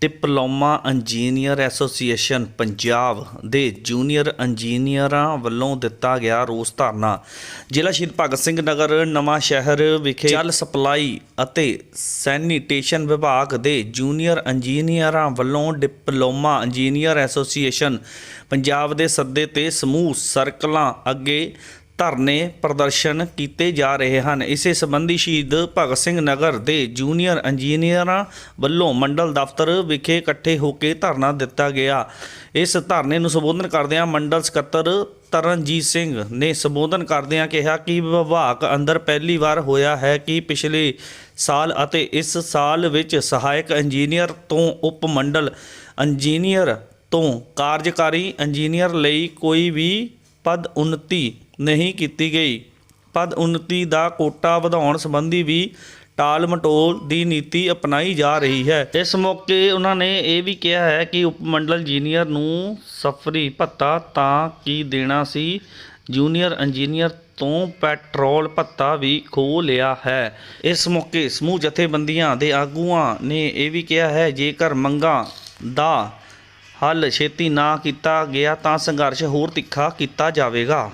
Diploma engineer association Punjab ਦੇ junior ਇੰਜੀਨੀਅਰਾਂ ਵੱਲੋਂ ਦਿੱਤਾ ਗਿਆ ਰੋਸ ਧਰਨਾ। ਜ਼ਿਲ੍ਹਾ ਸ਼ਹੀਦ ਭਗਤ ਸਿੰਘ ਨਗਰ, ਨਵਾਂ ਸ਼ਹਿਰ ਵਿਖੇ ਜਲ ਸਪਲਾਈ ਅਤੇ ਸੈਨੀਟੇਸ਼ਨ ਵਿਭਾਗ ਦੇ ਜੂਨੀਅਰ ਇੰਜੀਨੀਅਰਾਂ ਵੱਲੋਂ ਡਿਪਲੋਮਾ ਇੰਜੀਨੀਅਰ ਐਸੋਸੀਏਸ਼ਨ ਪੰਜਾਬ ਦੇ ਸੱਦੇ ਤੇ ਸਮੂਹ ਸਰਕਲਾਂ ਅੱਗੇ ਧਰਨੇ ਪ੍ਰਦਰਸ਼ਨ ਕੀਤੇ ਜਾ ਰਹੇ ਹਨ। ਇਸੇ ਸੰਬੰਧੀ ਸ਼ਹੀਦ ਭਗਤ ਸਿੰਘ ਨਗਰ ਦੇ ਜੂਨੀਅਰ ਇੰਜੀਨੀਅਰਾਂ ਵੱਲੋਂ ਮੰਡਲ ਦਫ਼ਤਰ ਵਿਖੇ ਇਕੱਠੇ ਹੋ ਕੇ ਧਰਨਾ ਦਿੱਤਾ ਗਿਆ। ਇਸ ਧਰਨੇ ਨੂੰ ਸੰਬੋਧਨ ਕਰਦਿਆਂ ਮੰਡਲ ਸਕੱਤਰ ਤਰਨਜੀਤ ਸਿੰਘ ਨੇ ਸੰਬੋਧਨ ਕਰਦਿਆਂ ਕਿਹਾ ਕਿ ਵਿਭਾਗ ਅੰਦਰ ਪਹਿਲੀ ਵਾਰ ਹੋਇਆ ਹੈ ਕਿ ਪਿਛਲੇ ਸਾਲ ਅਤੇ ਇਸ ਸਾਲ ਵਿੱਚ ਸਹਾਇਕ ਇੰਜੀਨੀਅਰ ਤੋਂ ਉਪ ਮੰਡਲ ਇੰਜੀਨੀਅਰ ਤੋਂ ਕਾਰਜਕਾਰੀ ਇੰਜੀਨੀਅਰ ਲਈ ਕੋਈ ਵੀ ਪਦ ਉન્નਤੀ ਨਹੀਂ ਕੀਤੀ ਗਈ। ਪਦ ਉન્નਤੀ ਦਾ ਕੋਟਾ ਵਧਾਉਣ ਸੰਬੰਧੀ ਵੀ ਟਾਲ ਮਟੋਲ ਦੀ ਨੀਤੀ ਅਪਣਾਈ ਜਾ ਰਹੀ ਹੈ। ਇਸ ਮੌਕੇ ਉਹਨਾਂ ਨੇ ਇਹ ਵੀ ਕਿਹਾ ਹੈ ਕਿ ਉਪ ਮੰਡਲ ਇੰਜੀਨੀਅਰ ਨੂੰ ਸਫਰੀ ਭੱਤਾ ਤਾਂ ਕੀ ਦੇਣਾ ਸੀ? ਜੂਨੀਅਰ ਇੰਜੀਨੀਅਰ ਤੋਂ ਪੈਟਰੋਲ ਭੱਤਾ ਵੀ ਖੋਹ ਲਿਆ ਹੈ। ਇਸ ਮੌਕੇ ਸਮੂਹ ਜਥੇਬੰਦੀਆਂ ਦੇ ਆਗੂਆਂ ਨੇ ਇਹ ਵੀ ਕਿਹਾ ਹੈ, ਜੇਕਰ ਮੰਗਾਂ ਦਾ ਹੱਲ ਛੇਤੀ ਨਾ ਕੀਤਾ ਗਿਆ ਤਾਂ ਸੰਘਰਸ਼ ਹੋਰ ਤਿੱਖਾ ਕੀਤਾ ਜਾਵੇਗਾ।